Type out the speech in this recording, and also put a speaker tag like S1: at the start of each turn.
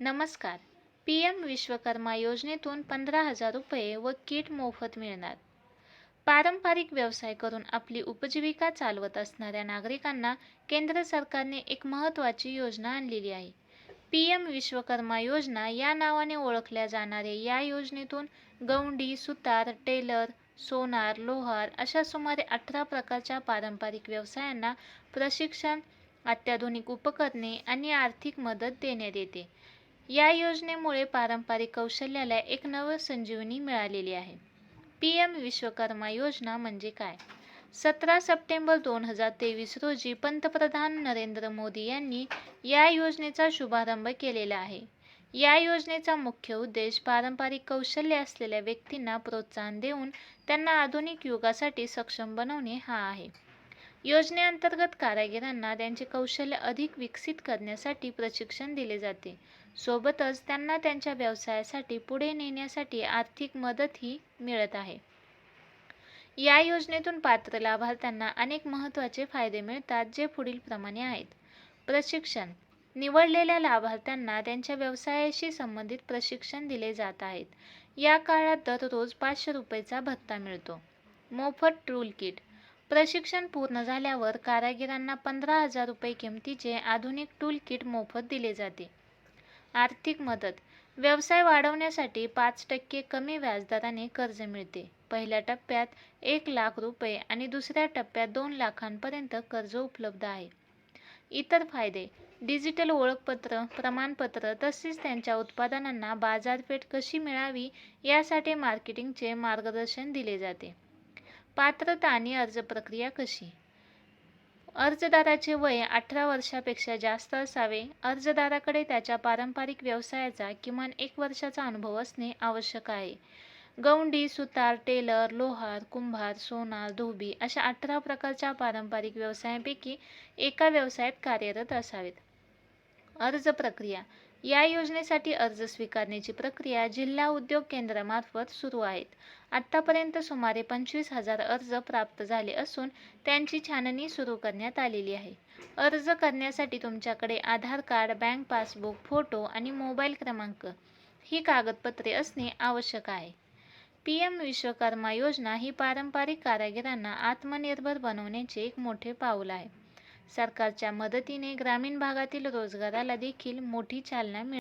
S1: नमस्कार. P M Vishwakarma योजनेतून पंधरा हजार रुपये व किट मोफत मिळणार. पारंपरिक व्यवसाय करून आपली उपजीविका चालवत असणाऱ्या नागरिकांना केंद्र सरकारने एक महत्त्वाची योजना आणलेली आहे. पी एम विश्वकर्मा योजना या नावाने ओळखल्या जाणाऱ्या या योजनेतून गवंडी सुतार टेलर सोनार लोहार अशा सुमारे अठरा प्रकारच्या पारंपरिक व्यवसायांना प्रशिक्षण अत्याधुनिक उपकरणे आणि आर्थिक मदत देण्यात येते. या योजनेमुळे पारंपरिक कौशल्याला एक नवसंजीवनी मिळालेली आहे. पी एम विश्वकर्मा योजना म्हणजे काय? सतरा सप्टेंबर दोन हजार तेवीस रोजी पंतप्रधान नरेंद्र मोदी यांनी या योजनेचा शुभारंभ केलेला आहे. या योजनेचा मुख्य उद्देश पारंपरिक कौशल्य असलेल्या व्यक्तींना प्रोत्साहन देऊन त्यांना आधुनिक युगासाठी सक्षम बनवणे हा आहे. योजनेअंतर्गत कारागिरांना त्यांचे कौशल्य अधिक विकसित करण्यासाठी प्रशिक्षण दिले जाते. सोबतच त्यांना त्यांच्या व्यवसायासाठी पुढे नेण्यासाठी आर्थिक मदतही मिळत आहे. या योजनेतून पात्र लाभार्थ्यांना अनेक महत्त्वाचे फायदे मिळतात जे पुढील प्रमाणे आहेत. प्रशिक्षण. निवडलेल्या लाभार्थ्यांना त्यांच्या व्यवसायाशी संबंधित प्रशिक्षण दिले जात आहेत. या काळात दररोज पाचशे रुपयेचा भत्ता मिळतो. मोफत टूल किट प्रशिक्षण पूर्ण झाल्यावर कारागिरांना पंधरा हजार रुपये किमतीचे आधुनिक टूल किट मोफत दिले जाते. आर्थिक मदत. व्यवसाय वाढवण्यासाठी पाच टक्के कमी व्याजदराने कर्ज मिळते. पहिल्या टप्प्यात एक लाख रुपये आणि दुसऱ्या टप्प्यात दोन लाखांपर्यंत कर्ज उपलब्ध आहे. इतर फायदे. डिजिटल ओळखपत्र प्रमाणपत्र तसेच त्यांच्या उत्पादनांना बाजारपेठ कशी मिळावी यासाठी मार्केटिंगचे मार्गदर्शन दिले जाते. पात्रता आणि अर्ज प्रक्रिया कशी? अर्जदाराचे वय अठरा वर्षापेक्षा जास्त असावे. अर्जदाराकडे त्याच्या पारंपरिक व्यवसायाचा किमान एक वर्षाचा अनुभव असणे आवश्यक आहे. गौंडी सुतार टेलर लोहार कुंभार सोनार धोबी अशा अठरा प्रकारच्या पारंपरिक व्यवसायांपैकी एका व्यवसायात कार्यरत असावेत. अर्ज प्रक्रिया. या योजनेसाठी अर्ज स्वीकारण्याची प्रक्रिया जिल्हा उद्योग केंद्रामार्फत सुरू आहेत. आत्तापर्यंत सुमारे पंचवीस हजार अर्ज प्राप्त झाले असून त्यांची छाननी सुरू करण्यात आलेली आहे. अर्ज करण्यासाठी तुमच्याकडे Aadhaar card bank passbook photo आणि मोबाईल क्रमांक ही कागदपत्रे असणे आवश्यक आहे. पी एम विश्वकर्मा योजना ही पारंपरिक कारागिरांना आत्मनिर्भर बनवण्याचे एक मोठे पाऊल आहे. सरकारच्या मदतीने ग्रामीण भागातील रोजगाराला देखील मोठी चालना मिळ